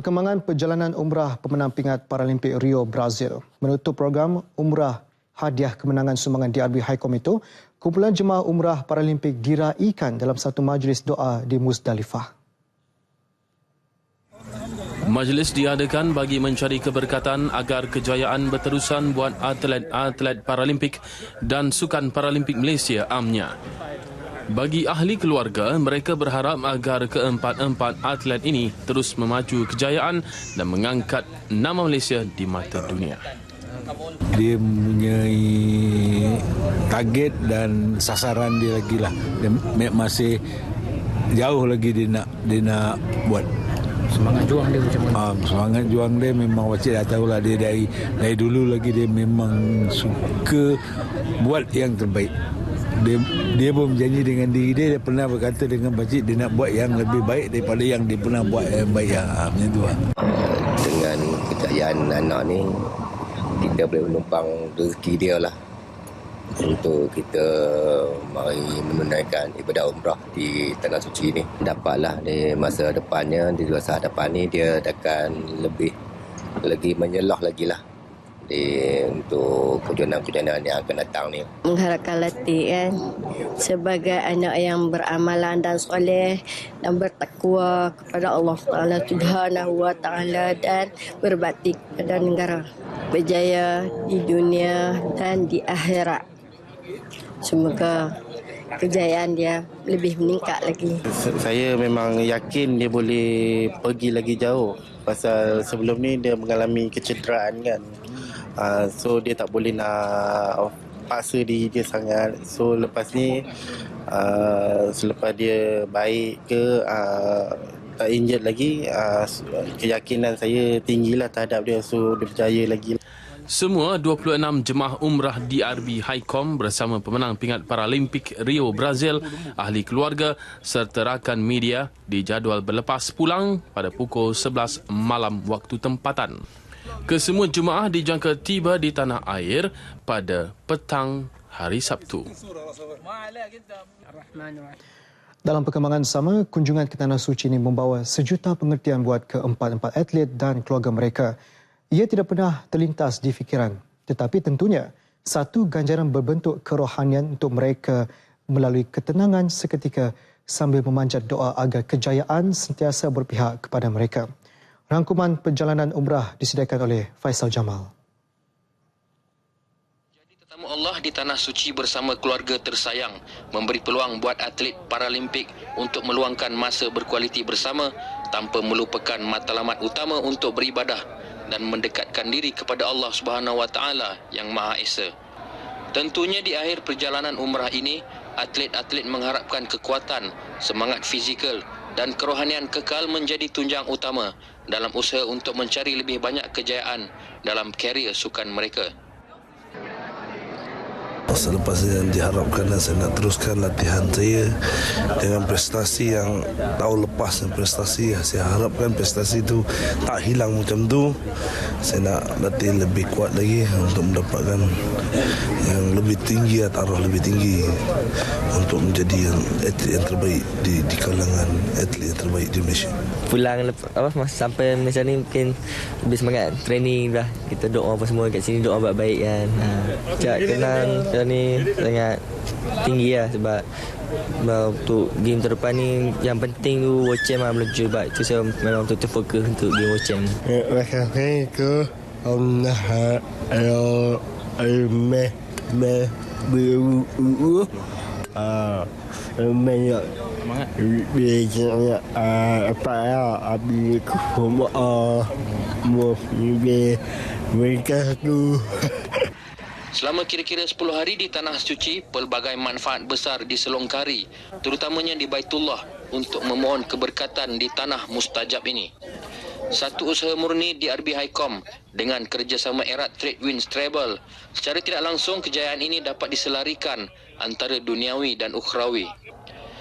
Perkembangan perjalanan umrah pemenang pingat Paralimpik Rio Brazil menutup program umrah hadiah kemenangan sumbangan DRB Haikom itu, kumpulan jemaah umrah Paralimpik diraikan dalam satu majlis doa di Muzdalifah. Majlis diadakan bagi mencari keberkatan agar kejayaan berterusan buat atlet-atlet Paralimpik dan Sukan Paralimpik Malaysia amnya. Bagi ahli keluarga, mereka berharap agar keempat-empat atlet ini terus memaju kejayaan dan mengangkat nama Malaysia di mata dunia. Dia mempunyai target dan sasaran dia lagi lah. Dia masih jauh lagi dia nak dia nak buat semangat juang dia macam mana? Um, semangat juang dia memang wajib dah tahulah dia dari dari dulu lagi dia memang suka buat yang terbaik dia dia pun berjanji dengan diri dia dia pernah berkata dengan pakcik dia nak buat yang lebih baik daripada yang dia pernah buat yang baik. Ya, macam tu lah. dengan kejayaan anak ni kita boleh menumpang rezeki dia lah. Untuk kita mari menunaikan ibadah umrah di Tanah Suci ni. Dapatlah di masa depannya di masa depan ni dia akan lebih lagi menyelah lagi lah di untuk kejohanan-kejohanan yang akan datang ni. Mengharapkan latih kan sebagai anak yang beramalan dan soleh dan bertakwa kepada Allah Taala Subhanahu wa taala dan berbakti kepada negara. Berjaya di dunia dan di akhirat. Semoga kejayaan dia lebih meningkat lagi. Saya memang yakin dia boleh pergi lagi jauh pasal sebelum ni dia mengalami kecederaan kan. Uh, so dia tak boleh nak paksa diri dia sangat. So lepas ni uh, selepas dia baik ke uh, tak injured lagi uh, keyakinan saya tinggilah terhadap dia so dia berjaya lagi. Semua 26 jemaah umrah DRB Highcom bersama pemenang pingat Paralimpik Rio Brazil, ahli keluarga serta rakan media dijadual berlepas pulang pada pukul 11 malam waktu tempatan. Kesemua jemaah dijangka tiba di tanah air pada petang hari Sabtu. Dalam perkembangan sama, kunjungan ke Tanah Suci ini membawa sejuta pengertian buat keempat-empat atlet dan keluarga mereka. Ia tidak pernah terlintas di fikiran, tetapi tentunya satu ganjaran berbentuk kerohanian untuk mereka melalui ketenangan seketika sambil memanjat doa agar kejayaan sentiasa berpihak kepada mereka. Rangkuman perjalanan umrah disediakan oleh Faisal Jamal. Jadi tetamu Allah di Tanah Suci bersama keluarga tersayang memberi peluang buat atlet Paralimpik untuk meluangkan masa berkualiti bersama tanpa melupakan matlamat utama untuk beribadah dan mendekatkan diri kepada Allah Subhanahu Wa Taala yang Maha Esa. Tentunya di akhir perjalanan umrah ini, atlet-atlet mengharapkan kekuatan, semangat fizikal dan kerohanian kekal menjadi tunjang utama dalam usaha untuk mencari lebih banyak kejayaan dalam karier sukan mereka. Selepas yang diharapkan dan saya nak teruskan latihan saya dengan prestasi yang tahun lepas dan prestasi yang saya harapkan prestasi itu tak hilang macam tu. Saya nak latih lebih kuat lagi untuk mendapatkan yang lebih tinggi atau arah lebih tinggi untuk menjadi yang atlet yang terbaik di, di kalangan atlet yang terbaik di Malaysia. Pulang apa masa sampai Malaysia ni mungkin lebih semangat training dah. Kita doa apa semua kat sini doa baik-baik kan. Ha. Cak kenang kita ni sangat tinggi lah sebab untuk game terdepan ni yang penting tu Wochem lah meluncur sebab itu saya memang betul-betul fokus untuk game Wochem. Terima kasih ke? Allah Ayo Ayo Me Biru Ah, banyak Biasanya Apa ya? Abi Kuma Mau Mereka tu Selama kira-kira 10 hari di Tanah Suci, pelbagai manfaat besar diselongkari, terutamanya di Baitullah untuk memohon keberkatan di tanah mustajab ini. Satu usaha murni di RB Highcom dengan kerjasama erat Trade Winds Travel. Secara tidak langsung kejayaan ini dapat diselarikan antara duniawi dan ukhrawi.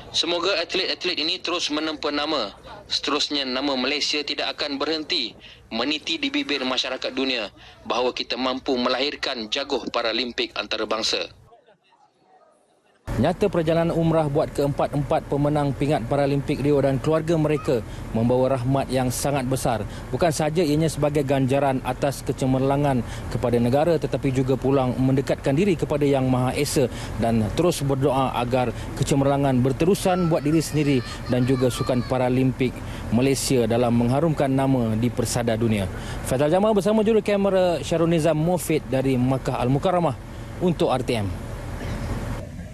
Semoga atlet-atlet ini terus menempa nama. Seterusnya nama Malaysia tidak akan berhenti meniti di bibir masyarakat dunia bahawa kita mampu melahirkan jaguh Paralimpik antarabangsa. Nyata perjalanan umrah buat keempat-empat pemenang pingat Paralimpik Rio dan keluarga mereka membawa rahmat yang sangat besar. Bukan sahaja ianya sebagai ganjaran atas kecemerlangan kepada negara tetapi juga pulang mendekatkan diri kepada Yang Maha Esa dan terus berdoa agar kecemerlangan berterusan buat diri sendiri dan juga sukan Paralimpik Malaysia dalam mengharumkan nama di persada dunia. Faizal Jamal bersama juru kamera Syarul Nizam Mofid dari Makkah Al-Mukarramah untuk RTM.